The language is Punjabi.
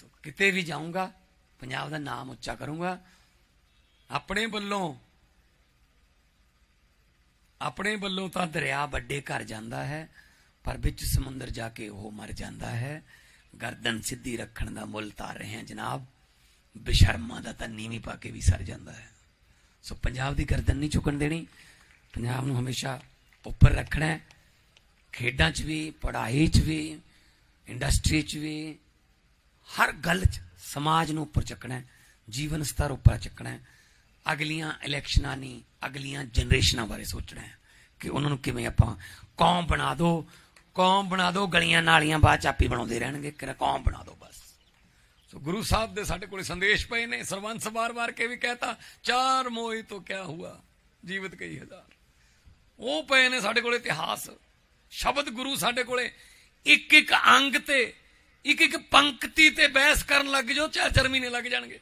ਸੋ ਕਿਤੇ ਵੀ ਜਾਊਂਗਾ, ਪੰਜਾਬ ਦਾ ਨਾਮ ਉੱਚਾ ਕਰੂੰਗਾ, ਆਪਣੇ ਵੱਲੋਂ ਆਪਣੇ ਵੱਲੋਂ ਤਾਂ ਦਰਿਆ ਵੱਡੇ ਘਰ ਜਾਂਦਾ ਹੈ, ਪਰ ਵਿੱਚ ਸਮੁੰਦਰ ਜਾ ਕੇ ਉਹ ਮਰ ਜਾਂਦਾ ਹੈ। ਗਰਦਨ ਸਿੱਧੀ ਰੱਖਣ ਦਾ ਮੁੱਲ ਤਾਰ ਰਹੇ ਹਾਂ ਜਨਾਬ, ਬੇਸ਼ਰਮਾਂ ਦਾ ਤਾਂ ਨੀਵੀਂ ਪਾ ਕੇ ਵੀ ਸਰ ਜਾਂਦਾ ਹੈ। ਸੋ ਪੰਜਾਬ ਦੀ ਗਰਦਨ ਨਹੀਂ ਝੁਕਣ ਦੇਣੀ, ਪੰਜਾਬ ਨੂੰ ਹਮੇਸ਼ਾ ਉੱਪਰ ਰੱਖਣਾ ਹੈ। ਖੇਡਾਂ 'ਚ ਵੀ, ਪੜ੍ਹਾਈ 'ਚ ਵੀ, ਇੰਡਸਟਰੀ 'ਚ ਵੀ ਹਰ ਗੱਲ 'ਚ ਸਮਾਜ ਨੂੰ ਉੱਪਰ ਚੱਕਣਾ ਜੀਵਨ ਸਤਰ ਉੱਪਰ ਚੱਕਣਾ ਅਗਲੀਆਂ ਇਲੈਕਸ਼ਨਾਂ ਨਹੀਂ, ਅਗਲੀਆਂ ਜਨਰੇਸ਼ਨਾਂ ਬਾਰੇ ਸੋਚਣਾ ਹੈ ਕਿ ਉਹਨਾਂ ਨੂੰ ਕਿਵੇਂ ਆਪਾਂ ਕੌਮ ਬਣਾ ਦਿਓ ਕੌਮ ਬਣਾ ਦਿਓ ਗਲੀਆਂ ਨਾਲੀਆਂ ਬਾਅਦ ਚ ਆਪੀ ਬਣਾਉਂਦੇ ਰਹਿਣਗੇ। ਕਿ ਕੌਮ ਬਣਾ ਦਿਓ ਬਸ। ਸੋ ਗੁਰੂ ਸਾਹਿਬ ਦੇ ਸਾਡੇ ਕੋਲੇ ਸੰਦੇਸ਼ ਪਏ ਨੇ, ਸਰਵੰਸ ਵਾਰ-ਵਾਰ ਕੇ ਵੀ ਕਹਤਾ, ਚਾਰ ਮੋਈ ਤੋਂ ਕਿਆ ਹੁਆ, ਜੀਵਤ ਕਈ ਹਜ਼ਾਰ। ਉਹ ਪਏ ਨੇ ਸਾਡੇ ਕੋਲੇ ਇਤਿਹਾਸ। ਸ਼ਬਦ ਗੁਰੂ ਸਾਡੇ ਕੋਲੇ ਇੱਕ ਇੱਕ ਅੰਗ ਤੇ ਇੱਕ ਇੱਕ ਪੰਕਤੀ ਤੇ ਬਹਿਸ ਕਰਨ ਲੱਗ ਜਾਓ ਚਾਰ ਚਾਰ ਮਹੀਨੇ ਲੱਗ ਜਾਣਗੇ।